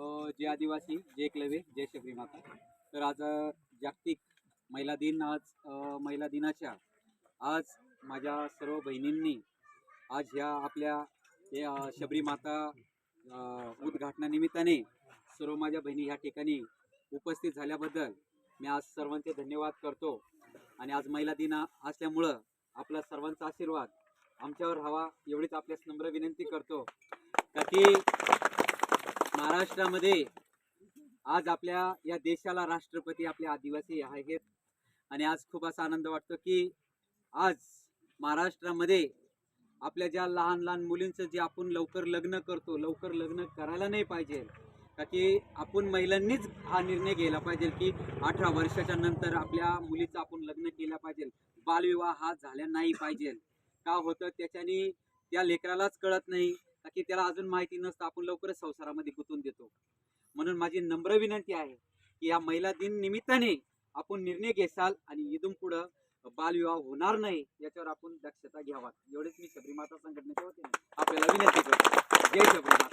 जे जय आदिवासी जय एकलव्य जय शबरी माता. तर आज जागतिक महिला दिन आज महिला दिनाच्या आज माझ्या सर्व बहिणींनी आज ह्या आपल्या हे, शबरी माता उद्घाटनानिमित्ताने सर्व माझ्या बहिणी ह्या ठिकाणी उपस्थित झाल्याबद्दल मी आज सर्वांचे धन्यवाद करतो. आणि आज महिला दिन असल्यामुळं आपला सर्वांचा आशीर्वाद आमच्यावर हवा एवढीच आपल्यास नम्र विनंती करतो. का की महाराष्ट्रामध्ये आज आपल्या या देशाला राष्ट्रपती आपले आदिवासी आहेत. आणि आज खूप असा आनंद वाटतो की आज महाराष्ट्रामध्ये आपल्या ज्या लहान लहान मुलींचं जे आपण लवकर लग्न करतो लवकर लग्न करायला नाही पाहिजे. का की आपण महिलांनीच हा निर्णय घ्यायला पाहिजे की अठरा वर्षाच्या नंतर आपल्या मुलीचं आपण लग्न केलं पाहिजे. बालविवाह हा झाला नाही पाहिजे. का होतं त्याच्याने त्या लेकरालाच कळत नाही. का की त्याला अजून माहिती नसतं आपण लवकरच संसारामध्ये गुंतून देतो. म्हणून माझी नम्र विनंती आहे की या महिला दिन निमित्ताने आपण निर्णय घेसाल आणि इथून पुढं बालविवाह होणार नाही याच्यावर आपण दक्षता घ्यावा एवढेच मी शबरीमाता संघटनेच्या वतीने आपल्याला विनंती करतो. जय शबरीमाता.